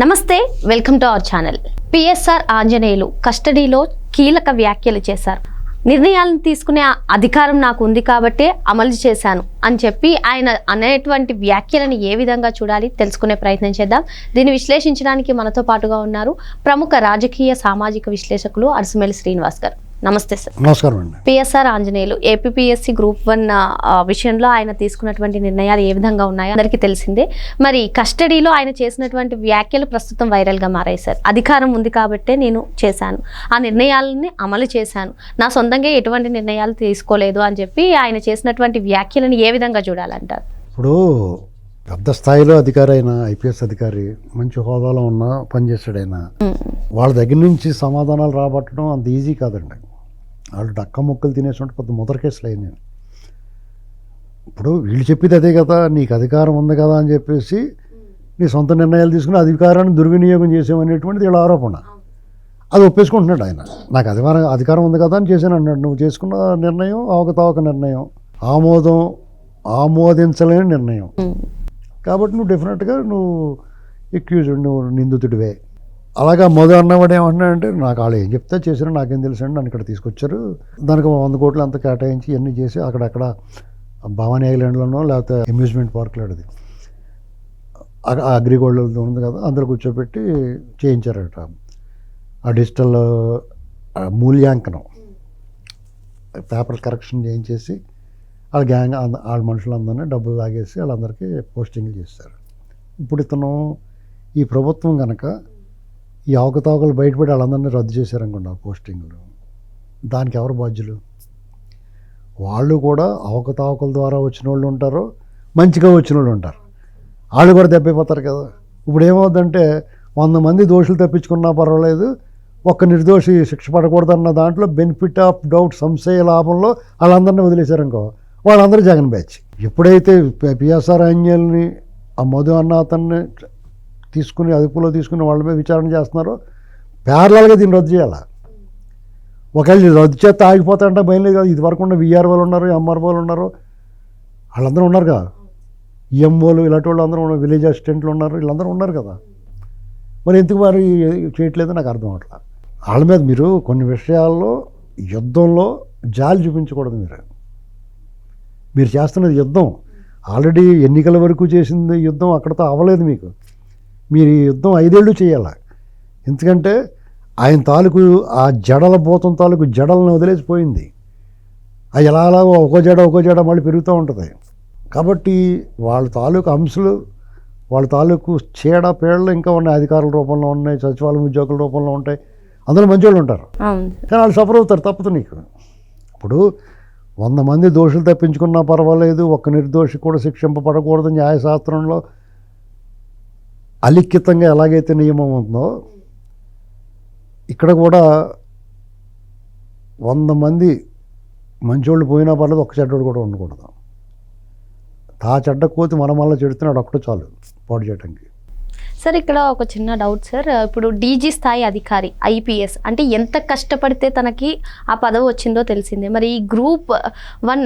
నమస్తే welcome to our channel. PSR Anjaneyulu కస్టడీలో కీలక వ్యాఖ్యలు చేశారు. నిర్ణయాలను తీసుకునే అధికారం నాకు ఉంది కాబట్టే అమలు చేశాను అని చెప్పి ఆయన అనేటువంటి వ్యాఖ్యలను ఏ విధంగా చూడాలి తెలుసుకునే ప్రయత్నం చేద్దాం. దీన్ని విశ్లేషించడానికి మనతో పాటుగా ఉన్నారు ప్రముఖ రాజకీయ సామాజిక విశ్లేషకులు అరసమల్లి శ్రీనివాస్ గారు. నమస్తే సార్. నమస్కారం అండి. PSR Anjaneyulu APSC group one విషయంలో ఆయన తీసుకున్నటువంటి నిర్ణయాలు ఏ విధంగా ఉన్నాయో అందరికీ తెలిసిందే. మరి కస్టడీలో ఆయన చేసినటువంటి వ్యాఖ్యలు ప్రస్తుతం వైరల్గా మారాయి సార్. అధికారం ఉంది కాబట్టే నేను చేశాను. ఆ నిర్ణయాలని అమలు చేశాను. నా సొంతంగా ఎటువంటి నిర్ణయాలు తీసుకోలేదు అని చెప్పి ఆయన చేసినటువంటి వ్యాఖ్యలను ఏ విధంగా చూడాలంటారు? ఇప్పుడు పెద్ద స్థాయిలో అధికారి అయిన ఐపీఎస్ అధికారి మంచి హోదాలో ఉన్న పనిచేస్తాడు ఆయన వాళ్ళ దగ్గర నుంచి సమాధానాలు రాబట్టడం అంత ఈజీ కాదండి. వాళ్ళు డక్క ముక్కలు తినేసినట్టు పెద్ద ముదర కేసులు అయినాయి. ఇప్పుడు వీళ్ళు చెప్పేది అదే కదా నీకు అధికారం ఉంది కదా అని చెప్పేసి నీ సొంత నిర్ణయాలు తీసుకుని అధికారాన్ని దుర్వినియోగం చేసామనేటువంటిది వీళ్ళ ఆరోపణ. అది ఒప్పేసుకుంటున్నాడు ఆయన. నాకు అధికారం అధికారం ఉంది కదా అని చేశాను అన్నాడు. నువ్వు చేసుకున్న నిర్ణయం అవకతవక నిర్ణయం. ఆమోదం ఆమోదించలేని నిర్ణయం. కాబట్టి నువ్వు డెఫినెట్గా నువ్వు ఎక్యూజ్ నువ్వు నిందితుడివే. అలాగా మొదలు అన్నవాడు ఏమంటున్నాడంటే నాకు వాళ్ళు ఏం చెప్తే చేశారో నాకేం తెలుసు అండి నన్ను ఇక్కడ తీసుకొచ్చారు. దానికి వంద కోట్లు అంతా కేటాయించి ఇవన్నీ చేసి అక్కడక్కడ భవానీ ఐలాండ్లోనో లేకపోతే అమ్యూజ్మెంట్ పార్క్లో అది అగ్రిగోల్డ్ ఉంది కదా అందరు కూర్చోబెట్టి చేయించారట. ఆ డిజిటల్ మూల్యాంకనం. పేపర్ కరెక్షన్ చేయించేసి వాళ్ళ గ్యాంగ్ వాళ్ళ మనుషులందరినీ డబ్బులు తాగేసి వాళ్ళందరికీ పోస్టింగ్లు చేస్తారు ఇప్పుడు ఇతను ఈ ప్రభుత్వం కనుక ఈ అవకతవకలు బయటపడి వాళ్ళందరినీ రద్దు చేశారనుకోండి ఆ పోస్టింగ్లు. దానికి ఎవరు బాధ్యులు? వాళ్ళు కూడా అవకతవకల ద్వారా వచ్చిన వాళ్ళు ఉంటారు మంచిగా వచ్చిన వాళ్ళు ఉంటారు. వాళ్ళు కూడా దెబ్బైపోతారు కదా. ఇప్పుడు ఏమవుద్దంటే వంద మంది దోషులు తప్పించుకున్నా పర్వాలేదు ఒక్క నిర్దోషి శిక్ష పడకూడదన్న దాంట్లో బెనిఫిట్ ఆఫ్ డౌట్ సంశయ లాభంలో వాళ్ళందరినీ వదిలేశారనుకో వాళ్ళందరూ జగన్ బ్యాచ్ ఎప్పుడైతే పిఎస్ఆర్ ఆంజల్ని ఆ మధు అన్న అతన్ని తీసుకుని అదుపులో తీసుకుని వాళ్ళ మీద విచారణ చేస్తున్నారో ప్యారలల్గా దీన్ని రద్దు చేయాలి? ఒకవేళ రద్దు చేస్తే ఆగిపోతాయంటే భయం లేదు కదా. ఇది వరకు ఉన్న విఆర్ఓలు ఉన్నారు ఎంఆర్ఓలు ఉన్నారు. వాళ్ళందరూ ఉన్నారు కదా. ఈఎంఓలు ఇలాంటి వాళ్ళు అందరూ ఉన్నారు. విలేజ్ అసిస్టెంట్లు ఉన్నారు. వీళ్ళందరూ ఉన్నారు కదా. మరి ఎందుకు మరి చేయట్లేదు నాకు అర్థం అవట్లా. వాళ్ళ మీద మీరు కొన్ని విషయాల్లో యుద్ధంలో జాలి చూపించకూడదు మీరు. మీరు చేస్తున్నది యుద్ధం. ఆల్రెడీ ఎన్నికల వరకు చేసింది యుద్ధం అక్కడతో అవ్వలేదు మీకు. మీరు ఈ యుద్ధం ఐదేళ్ళు చేయాలి. ఎందుకంటే ఆయన తాలూకు ఆ జడల భూతం తాలూకు జడలను వదిలేసిపోయింది అది ఎలా అలా ఒక్కో జడ ఒక్కో జడ మళ్ళీ పెరుగుతూ ఉంటుంది. కాబట్టి వాళ్ళ తాలూకు అంశాలు వాళ్ళ తాలూకు చీడ పేడలు ఇంకా ఉన్నాయి. అధికారుల రూపంలో ఉన్నాయి సచివాలయం ఉద్యోగుల రూపంలో ఉంటాయి. అందులో మంచి వాళ్ళు ఉంటారు కానీ వాళ్ళు సఫర్ అవుతారు తప్పదు నీకు. ఇప్పుడు వంద మంది దోషులు తప్పించుకున్నా పర్వాలేదు. ఒక్క నిర్దోషి కూడా శిక్షింపబడకూడదు న్యాయశాస్త్రంలో. అలిఖితంగా ఎలాగైతే నియమం ఉందో ఇక్కడ కూడా వంద మంది మంచోళ్ళు పోయినా పర్లేదు ఒక్క చెడ్డోడు కూడా ఉండకూడదు. తా చెడ్డ కోతి మన మళ్ళీ చెడుతున్నాడు ఒక్కటే చాలు పాడు చేయడానికి సార్ ఇక్కడ ఒక చిన్న డౌట్ సార్. ఇప్పుడు డీజీ స్థాయి అధికారి ఐపీఎస్ అంటే ఎంత కష్టపడితే తనకి ఆ పదవి వచ్చిందో తెలిసిందే. మరి ఈ గ్రూప్ వన్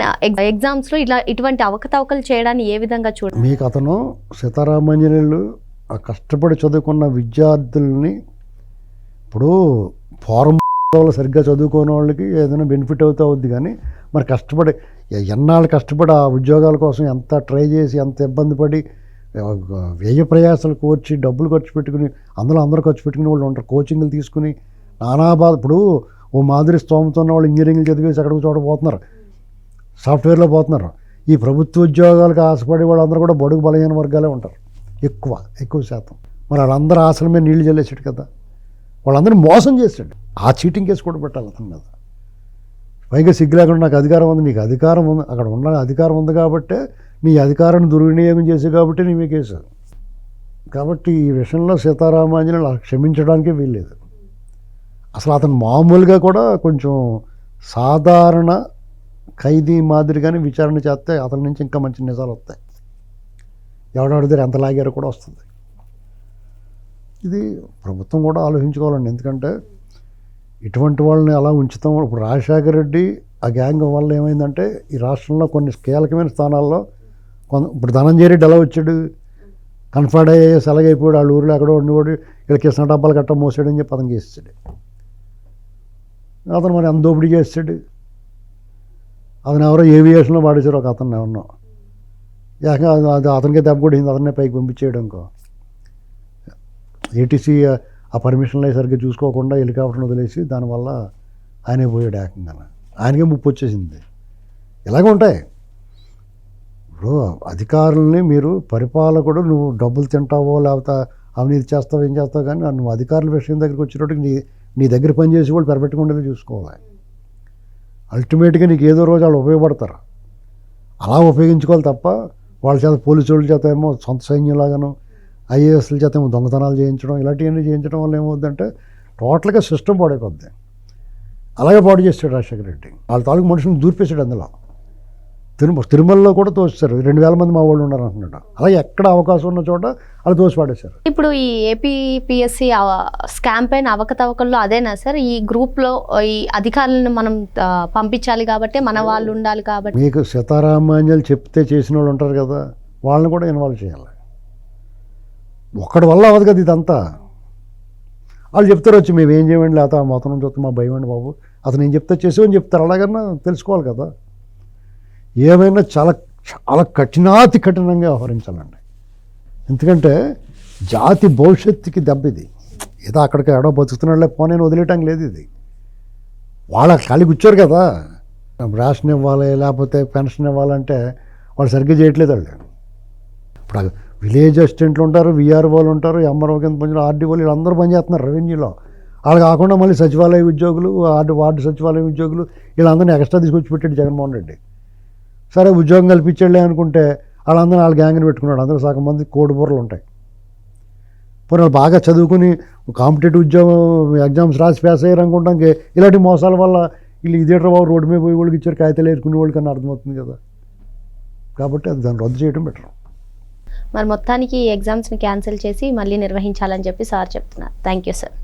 ఎగ్జామ్స్లో ఇలా ఇటువంటి అవకతవకలు చేయడాన్ని ఏ విధంగా చూడాలి మీకు అతను సీతారామంజనేయులు ఆ కష్టపడి చదువుకున్న విద్యార్థుల్ని ఇప్పుడు ఫారం వాళ్ళు సరిగ్గా చదువుకోని వాళ్ళకి ఏదైనా బెనిఫిట్ అవుతూ అవుద్ది కానీ మరి కష్టపడి ఎన్నాళ్ళు కష్టపడి ఆ ఉద్యోగాల కోసం ఎంత ట్రై చేసి ఎంత ఇబ్బంది పడి వ్యయ ప్రయాసాలు కోర్చి డబ్బులు ఖర్చు పెట్టుకుని అందులో అందరూ ఖర్చు పెట్టుకునే వాళ్ళు ఉంటారు. కోచింగ్లు తీసుకుని నానా బాధ. ఇప్పుడు ఓ మాదిరి స్తోమతో ఉన్న వాళ్ళు ఇంజనీరింగ్ చదివేసి అక్కడికి చోట పోతున్నారు. సాఫ్ట్వేర్లో పోతున్నారు. ఈ ప్రభుత్వ ఉద్యోగాలకు ఆశపడే వాళ్ళందరూ కూడా బడుగు బలహీన వర్గాలే ఉంటారు. ఎక్కువ ఎక్కువ శాతం. మరి వాళ్ళందరూ ఆశల మీద నీళ్ళు చల్లేసాడు కదా. వాళ్ళందరినీ మోసం చేశాడు. ఆ చీటింగ్ కేసు కూడా పెట్టాలి అతని మీద. పైగా సిగ్గు లేకుండా నాకు అధికారం ఉంది నీకు అధికారం ఉంది అక్కడ ఉన్న అధికారం ఉంది కాబట్టే నీ అధికారాన్ని దుర్వినియోగం చేసి కాబట్టి నీ మీ కేసు. కాబట్టి ఈ విషయంలో సీతారామాంజనేయులు క్షమించడానికే వీల్లేదు. అసలు అతను మామూలుగా కూడా కొంచెం సాధారణ ఖైదీ మాదిరిగానే విచారణ చేస్తే అతని నుంచి ఇంకా మంచి నిజాలు వస్తాయి. ఎవడెవడి ఎంత లాగారో కూడా వస్తుంది. ఇది ప్రభుత్వం కూడా ఆలోచించుకోవాలండి. ఎందుకంటే ఇటువంటి వాళ్ళని అలా ఉంచుతాం? ఇప్పుడు రాజశేఖర రెడ్డి ఆ గ్యాంగ్ వల్ల ఏమైందంటే ఈ రాష్ట్రంలో కొన్ని కీలకమైన స్థానాల్లో కొంత ఇప్పుడు ధనంజయ రెడ్డి ఎలా వచ్చాడు? కన్ఫర్డ్ అయ్యే సెలగైపోయాడు వాళ్ళ ఊరిలో ఎక్కడో ఉండిపోయి ఇక్కడ కిసన డబ్బాలు గట్ట మోసాడని చెప్పి అతను చేస్తాడు అతను మరి అందోపిడి దోపిడీ చేస్తాడు అతను ఎవరో ఏవియేషన్లో పాడేశారు ఒక అతను ఎవరినో. ఏకంగా అది- అతనికే దెబ్బ కొట్టింది అతన్నే పైకి పంపించేయడం ఇంకో. ఏటీసీ ఆ పర్మిషన్లు సరిగ్గా చూసుకోకుండా హెలికాప్టర్ని వదిలేసి దానివల్ల ఆయనే పోయాడు ఏకంగా ఆయనకే ముప్పు వచ్చేసింది. ఇలాగే ఉంటాయి. ఇప్పుడు అధికారుల్ని మీరు పరిపాలకుడు నువ్వు డబ్బులు తింటావో లేకపోతే అవినీతి చేస్తావు ఏం చేస్తావు కానీ నువ్వు అధికారుల విషయం దగ్గరికి వచ్చేటప్పటికి నీ నీ దగ్గర పనిచేసి వాళ్ళు పెరపెట్టుకు చూసుకోవాలి. అల్టిమేట్గా నీకు ఏదో రోజు వాళ్ళు ఉపయోగపడతారు. అలా ఉపయోగించుకోవాలి తప్ప వాళ్ళ చేత పోలీసు వాళ్ళ చేత ఏమో సొంత సైన్యంలాగాను ఐఏఎస్ల చేత ఏమో దొంగతనాలు చేయించడం ఇలాంటివన్నీ చేయించడం వల్ల ఏమవుద్దంటే టోటల్గా సిస్టమ్ పాడైపోద్ది. అలాగే పాడు చేస్తాడు రాజశేఖర రెడ్డి. వాళ్ళ తాలూకు మనుషులను దూర్పేశాడు అందులో. తిరుమ తిరుమలలో కూడా తోస్తారు రెండు వేల మంది మా వాళ్ళు ఉన్నారు అంటున్నాడు. అలాగే ఎక్కడ అవకాశం ఉన్న చోట వాళ్ళు తోసి పాడేశారు. ఇప్పుడు ఈ ఏపీపీఎస్సీ స్కామ్ పైన అవకతవకల్లో అదేనా సార్? ఈ గ్రూప్లో ఈ అధికారులను మనం పంపించాలి కాబట్టి మన వాళ్ళు ఉండాలి కాబట్టి. మీకు సీతారామాంజలు చెప్తే చేసిన వాళ్ళు ఉంటారు కదా వాళ్ళని కూడా ఇన్వాల్వ్ చేయాలి. ఒక్కడి వల్ల అవ్వదు కదా ఇదంతా. వాళ్ళు చెప్తారు వచ్చి మేము ఏం చేయండి లేకపోతే నుంచి వస్తే మా భయం అండి బాబు. అతను ఏం చెప్తే చేసేవని చెప్తారు. అలాగన్నా తెలుసుకోవాలి కదా. ఏమైనా చాలా చాలా కఠినాతి కఠినంగా వ్యవహరించాలండి. ఎందుకంటే జాతి భవిష్యత్తుకి దెబ్బ ఇది. ఏదో అక్కడికి ఎడో బతుకుతున్నాడులే పోనీ వదిలేయటం లేదు ఇది. వాళ్ళ ఖాళీ కూర్చోరు కదా. రేషన్ ఇవ్వాలి లేకపోతే పెన్షన్ ఇవ్వాలంటే వాళ్ళు సరిగ్గా చేయట్లేదు వాళ్ళు. ఇప్పుడు విలేజ్ అసిస్టెంట్లు ఉంటారు విఆర్ఓలు ఉంటారు ఎంఆర్ఓ కింద పనిచేసిన ఆర్డీఓలు వీళ్ళందరూ పనిచేస్తున్నారు రెవెన్యూలో. వాళ్ళు కాకుండా మళ్ళీ సచివాలయ ఉద్యోగులు వార్డు వార్డు సచివాలయ ఉద్యోగులు వీళ్ళందరినీ ఎక్స్ట్రా తీసుకొచ్చి పెట్టాడు జగన్మోహన్ రెడ్డి. సరే ఉద్యోగం కల్పించాడులే అనుకుంటే వాళ్ళందరూ వాళ్ళ గ్యాంగ్ని పెట్టుకున్నాడు. అందరూ సగం మంది కోడి బుర్రలు ఉంటాయి. పోనీ వాళ్ళు బాగా చదువుకుని కాంపిటేటివ్ ఉద్యోగం ఎగ్జామ్స్ రాసి పాస్ అయ్యారు అనుకుంటానికి ఇలాంటి మోసాల వల్ల వీళ్ళు ఇదేటర్ బాబు రోడ్డు మీద పోయి వాళ్ళకి ఇచ్చారు కాగితాలు వేసుకునే వాళ్ళకి అన్న అర్థమవుతుంది కదా. కాబట్టి అది దాన్ని రద్దు చేయడం బెటర్. మరి మొత్తానికి ఎగ్జామ్స్ని క్యాన్సిల్ చేసి మళ్ళీ నిర్వహించాలని చెప్పి సార్ చెప్తున్నారు. Thank you sir.